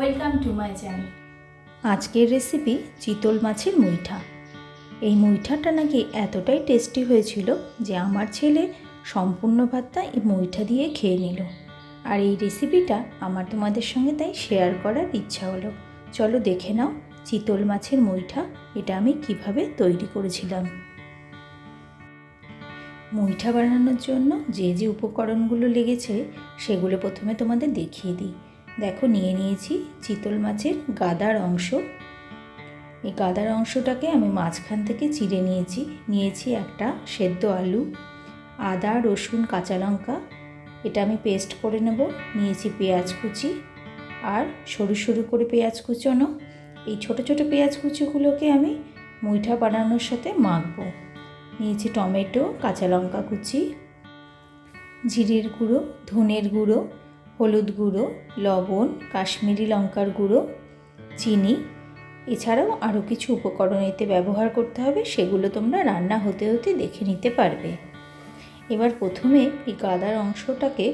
Welcome to my channel. আজকের recipe চিতল মাছের মুইঠা। এই মুইঠাটা নাকি এতটাই টেস্টি হয়েছিল যে আমার ছেলে সম্পূর্ণ ভাতটা এই মুইঠা দিয়ে খেয়ে নিল। আর এই রেসিপিটা আমার তোমাদের সঙ্গে তাই শেয়ার করার ইচ্ছা হলো। চলো দেখে নাও চিতল মাছের মুইঠা এটা আমি কীভাবে তৈরি করেছিলাম। মুইঠা বানানোর জন্য যে যে উপকরণগুলো লেগেছে সেগুলো প্রথমে তোমাদের দেখিয়ে দিই। দেখো নিয়ে নিয়েছি চিতল মাছের গাদার অংশ। এই গাদার অংশটাকে আমি মাঝখান থেকে চিড়ে নিয়েছি। নিয়েছি একটা সেদ্ধ আলু, আদা, রসুন, কাঁচা লঙ্কা। এটা আমি পেস্ট করে নেব। নিয়েছি পেঁয়াজ কুচি আর সরু সরু করে পেঁয়াজ কুচোনো। এই ছোট ছোট পেঁয়াজ কুচিগুলোকে আমি মুইঠা বানানোর সাথে মাখবো। নিয়েছি টমেটো, কাঁচা লঙ্কা কুচি, জিরের গুঁড়ো, ধনের গুঁড়ো হলুদ গুঁড়ো, লবণ, কাশ্মীরি লঙ্কার গুঁড়ো, চিনি। এছাড়াও আরও কিছু উপকরণ এতে ব্যবহার করতে হবে, সেগুলো তোমরা রান্না হতে হতে দেখে নিতে পারবে। এবার প্রথমে এই গাদার অংশটাকে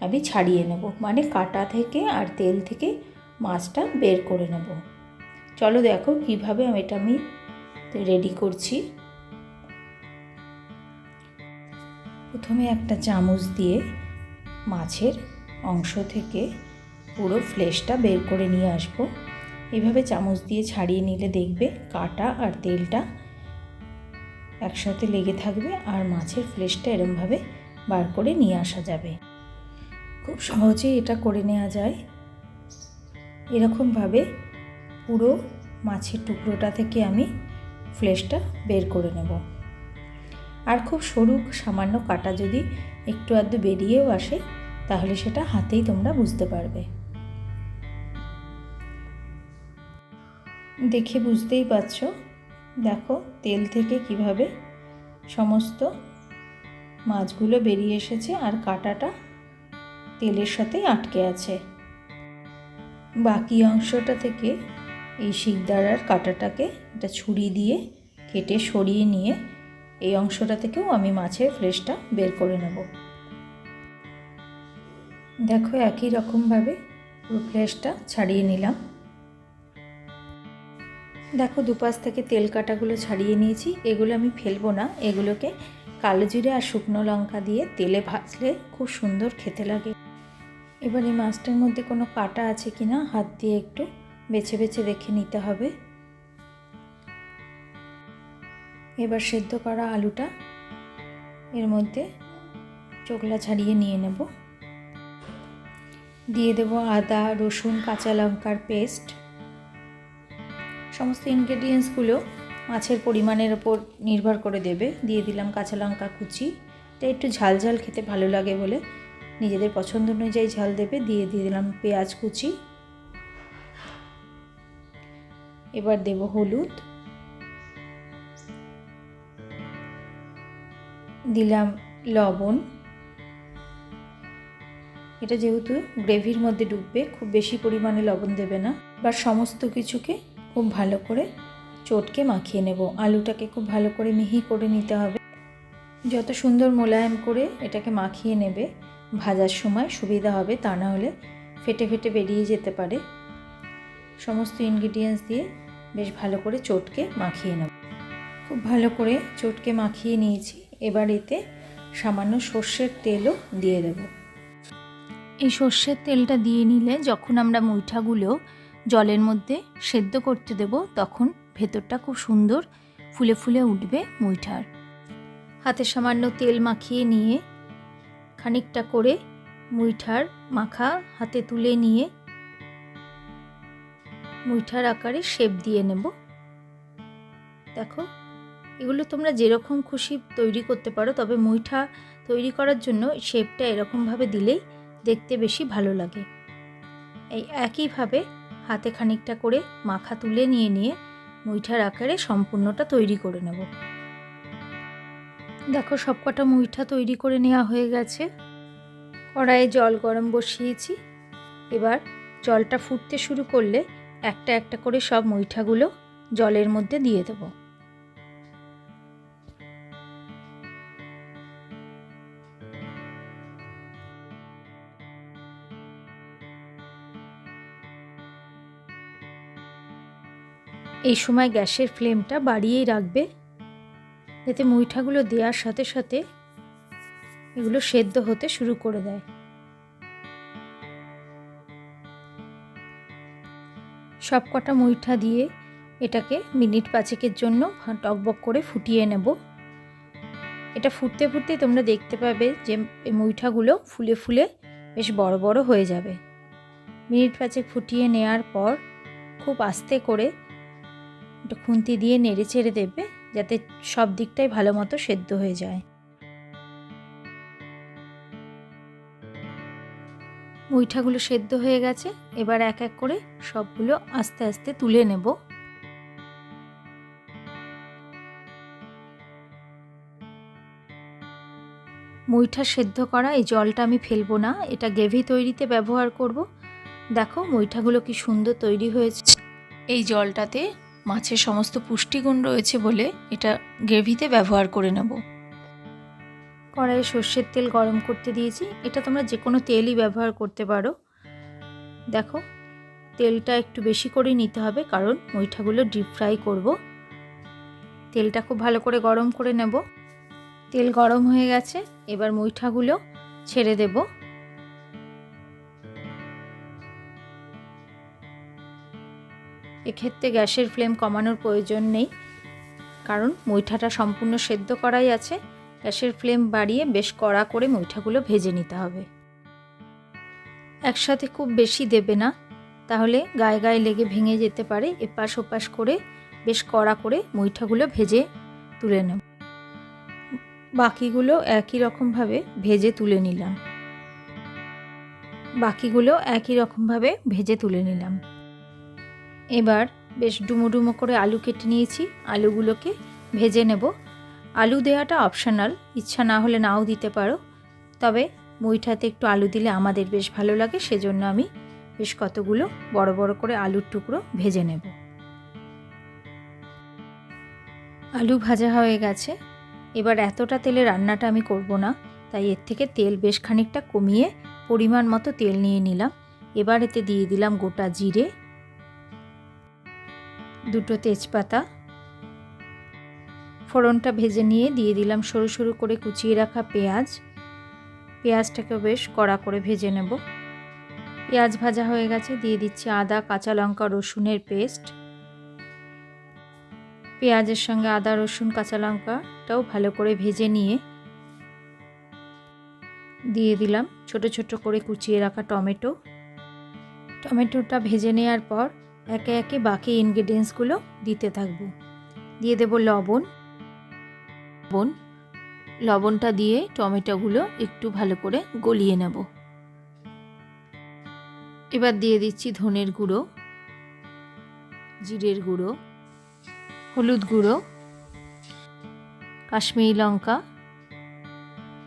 আমি ছাড়িয়ে নেব মানে কাটা থেকে আর তেল থেকে মাছটা বের করে নেব। চলো দেখো কীভাবে আমি এটা আমি রেডি করছি। প্রথমে একটা চামচ দিয়ে মাছের অংশ থেকে পুরো ফ্লেশটা বের করে নিয়ে আসব। এভাবে চামচ দিয়ে ছাড়িয়ে নিলে দেখবে কাটা আর তেলটা একসাথে লেগে থাকবে আর মাছের ফ্লেশটা এরমভাবে বার করে নিয়ে আসা যাবে। খুব সহজেই এটা করে নেওয়া যায়। এরকমভাবে পুরো মাছের টুকরোটা থেকে আমি ফ্লেশটা বের করে নেব। আর খুব সরু সামান্য কাটা যদি একটু আধটু বেরিয়েও আসে তাহলে সেটা হাতেই তোমরা বুঝতে পারবে। দেখে বুঝতেই পারছ? দেখো, তেল থেকে কীভাবে সমস্ত মাছগুলো বেরিয়ে এসেছে আর কাটাটা তেলের সাথেই আটকে আছে। বাকি অংশটা থেকে এই শিকদারার কাটাটাকে এটা ছুরি দিয়ে কেটে সরিয়ে নিয়ে এই অংশটা থেকেও আমি মাছের ফ্লেশটা বের করে নেব। দেখো একই রকমভাবে পুরো ফ্লেশটা ছাড়িয়ে নিলাম। দেখো দুপাশ থেকে তেল কাটাগুলো ছাড়িয়ে নিয়েছি। এগুলো আমি ফেলব না। এগুলোকে কালো জিরে আর শুকনো লঙ্কা দিয়ে তেলে ভাজলে খুব সুন্দর খেতে লাগে। এবার এই মাছটার মধ্যে কোনো কাটা আছে কি না, হাত দিয়ে একটু বেছে বেছে দেখে নিতে হবে। এবার সেদ্ধ করা আলুটা এর মধ্যে চোখলা ছাড়িয়ে নিয়ে নেব। দিয়ে দেব আদা, রসুন, কাঁচা লঙ্কার পেস্ট। সমস্ত ইনগ্রেডিয়েন্টসগুলো মাছের পরিমাণের ওপর নির্ভর করে দেবে। দিয়ে দিলাম কাঁচা লঙ্কা কুচি। এটা একটু ঝাল ঝাল খেতে ভালো লাগে বলে নিজেদের পছন্দ অনুযায়ী ঝাল দেবে। দিয়ে দিয়ে দিলাম পেঁয়াজ কুচি। এবার দেব হলুদ। দিলাম লবণ। এটা যেহেতু গ্রেভির মধ্যে ডুববে, খুব বেশি পরিমাণে লবণ দেবে না। বা সমস্ত কিছুকে খুব ভালো করে চটকে মাখিয়ে নেব। আলুটাকে খুব ভালো করে মিহি করে নিতে হবে। যত সুন্দর মোলায়েম করে এটাকে মাখিয়ে নেবে, ভাজার সময় সুবিধা হবে, তা না হলে ফেটে ফেটে বেরিয়ে যেতে পারে। সমস্ত ইনগ্রিডিয়েন্টস দিয়ে বেশ ভালো করে চটকে মাখিয়ে নেব। খুব ভালো করে চটকে মাখিয়ে নিয়েছি। এবার এতে সামান্য সর্ষের তেলও দিয়ে দেব। এই সর্ষের তেলটা দিয়ে নিলে যখন আমরা মুইঠাগুলো জলের মধ্যে সেদ্ধ করতে দেব, তখন ভেতরটা খুব সুন্দর ফুলে ফুলে উঠবে মুইঠার। হাতে সামান্য তেল মাখিয়ে নিয়ে খানিকটা করে মুইঠার মাখা হাতে তুলে নিয়ে মুইঠার আকারে শেপ দিয়ে নেব। দেখো, এগুলো তোমরা যেরকম খুশি তৈরি করতে পারো, তবে মুইঠা তৈরি করার জন্য শেপটা এরকমভাবে দিলেই দেখতে বেশি ভালো লাগে। এই একইভাবে হাতে খানিকটা করে মাখা তুলে নিয়ে নিয়ে মুইঠার আকারে সম্পূর্ণটা তৈরি করে নেব। দেখো সবকটা মুইঠা তৈরি করে নেওয়া হয়ে গেছে। কড়াইয়ে জল গরম বসিয়েছি। এবার জলটা ফুটতে শুরু করলে একটা একটা করে সব মুইঠাগুলো জলের মধ্যে দিয়ে দেবো। এই সময় গ্যাসের ফ্লেমটা বাড়িয়েই রাখবে। যাতে মুইঠাগুলো দেওয়ার সাথে সাথে এগুলো সেদ্ধ হতে শুরু করে দেয়। সব কটা মুইঠা দিয়ে এটাকে মিনিট পাঁচেকের জন্য টকবক করে ফুটিয়ে নেব। এটা ফুটতে ফুটতে তোমরা দেখতে পাবে যে মুইঠাগুলো ফুলে ফুলে বেশ বড় বড় হয়ে যাবে। মিনিট পাঁচেক ফুটিয়ে নেওয়ার পর খুব আস্তে করে এটা খুন্তি দিয়ে নেড়ে ছেড়ে দেবে, যাতে সব দিকটাই ভালো মতো সেদ্ধ হয়ে যায়। মুইঠাগুলো সেদ্ধ হয়ে গেছে, এবার এক এক করে সবগুলো আস্তে আস্তে তুলে নেব। মুইঠা সেদ্ধ করা এই জলটা আমি ফেলব না, এটা গ্রেভি তৈরিতে ব্যবহার করব। দেখো মুইঠাগুলো কি সুন্দর তৈরি হয়েছে। এই জলটাতে মাছের সমস্ত পুষ্টিগুণ রয়েছে বলে এটা গ্রেভিতে ব্যবহার করে নেব। কড়াইয়ে সর্ষের তেল গরম করতে দিয়েছি। এটা তোমরা যে কোনো তেলই ব্যবহার করতে পারো। দেখো, তেলটা একটু বেশি করে নিতে হবে কারণ মুইঠাগুলো ডিপ ফ্রাই করব। তেলটা খুব ভালো করে গরম করে নেব। তেল গরম হয়ে গেছে। এবার মুইঠাগুলো ছেড়ে দেব। এক্ষেত্রে গ্যাসের ফ্লেম কমানোর প্রয়োজন নেই। কারণ মুইঠাটা সম্পূর্ণ সেদ্ধ করাই আছে। গ্যাসের ফ্লেম বাড়িয়ে বেশ কড়া করে মুইঠাগুলো ভেজে নিতে হবে। একসাথে খুব বেশি দেবে না। তাহলে গায়ে গায়ে লেগে ভেঙে যেতে পারে। এপাশ ওপাশ করে বেশ কড়া করে মুইঠাগুলো ভেজে তুলে নেব। বাকিগুলো একই রকমভাবে ভেজে তুলে নিলাম। বাকিগুলো একই রকমভাবে ভেজে তুলে নিলাম। এবার বেশ ডুমো ডুমো করে আলু কেটে নিয়েছি। আলুগুলোকে ভেজে নেব। আলু দেওয়াটা অপশনাল ইচ্ছা না হলে নাও দিতে পারো। তবে মুইঠাতে একটু আলু দিলে আমাদের বেশ ভালো লাগে, সেজন্য আমি বেশ কতগুলো বড় বড় করে আলুর টুকরো ভেজে নেব। আলু ভাজা হয়ে গেছে। এবার এতটা তেলে রান্নাটা আমি করব না, তাই এর থেকে তেল বেশ খানিকটা কমিয়ে পরিমাণ মতো তেল নিয়ে নিলাম। এবার এতে দিয়ে দিলাম গোটা জিরে দুটো তেজপাতা, ফোড়নটা ভেজে নিয়ে দিয়ে দিলাম সরু সরু করে কুচিয়ে রাখা পেঁয়াজ। পেঁয়াজটাকেও বেশ কড়া করে ভেজে নেব। পেঁয়াজ ভাজা হয়ে গেছে, দিয়ে দিচ্ছি আদা, কাঁচা লঙ্কা, রসুনের পেস্ট। পেঁয়াজের সঙ্গে আদা, রসুন, কাঁচা লঙ্কাটাও ভালো করে ভেজে নিয়ে দিয়ে দিলাম। ছোট ছোট করে কুচিয়ে রাখা টমেটো। টমেটোটা ভেজে নেওয়ার পর একে একে বাকি ইনগ্রিডিয়েন্টসগুলো দিতে থাকব। দিয়ে দেব লবণ। লবণ। লবণটা দিয়ে টমেটোগুলো একটু ভালো করে গলিয়ে নেব। এবার দিয়ে দিচ্ছি ধনের গুঁড়ো, জিরের গুঁড়ো, হলুদ গুঁড়ো, কাশ্মীরি লঙ্কা।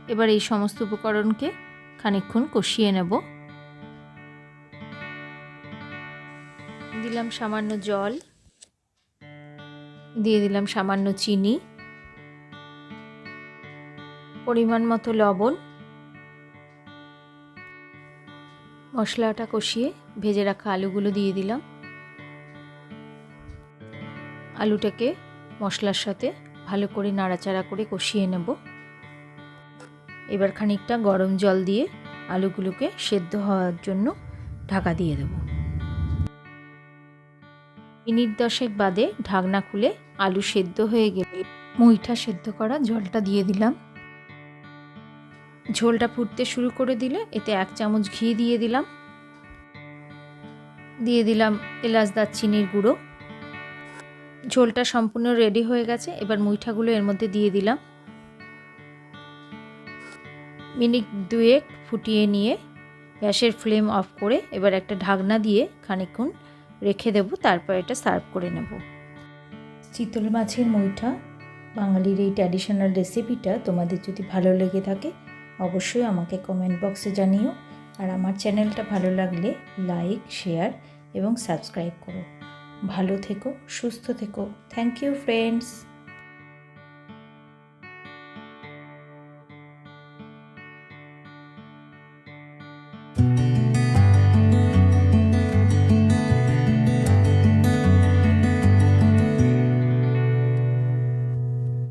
এবার এই সমস্ত উপকরণকে খানিক্ষণ কষিয়ে নেব। দিলাম সামান্য জল, দিয়ে দিলাম সামান্য চিনি, পরিমাণ মতো লবণ, মশলাটা কষিয়ে ভেজে রাখা আলুগুলো দিয়ে দিলাম। আলুটাকে মশলার সাথে ভালো করে নাড়াচাড়া করে কষিয়ে নেব। এবার খানিকটা গরম জল দিয়ে আলুগুলোকে সেদ্ধ হওয়ার জন্য ঢাকা দিয়ে দেব। মিনিট দশেক বাদে ঢাকনা খুলে আলু সেদ্ধ হয়ে গেলে মুইঠা সেদ্ধ করা জলটা দিয়ে দিলাম। ঝোলটা ফুটতে শুরু করে দিলে এতে এক চামচ ঘি দিয়ে দিলাম। দিয়ে দিলাম এলাচ দারচিনির গুঁড়ো। ঝোলটা সম্পূর্ণ রেডি হয়ে গেছে, এবার মুইঠাগুলো এর মধ্যে দিয়ে দিলাম। মিনিট দুয়েক ফুটিয়ে নিয়ে গ্যাসের ফ্লেম অফ করে এবার একটা ঢাকনা দিয়ে খানিকক্ষণ রেখে দেব, তারপর এটা সার্ভ করে নেব। চিতল মাছের মইঠা, বাঙালির এই ট্র্যাডিশনাল রেসিপিটা তোমাদের যদি ভালো লেগে থাকে, অবশ্যই আমাকে কমেন্ট বক্সে জানিও। আর আমার চ্যানেলটা ভালো লাগলে লাইক শেয়ার এবং সাবস্ক্রাইব করো। ভালো থেকো, সুস্থ থেকো। Thank you friends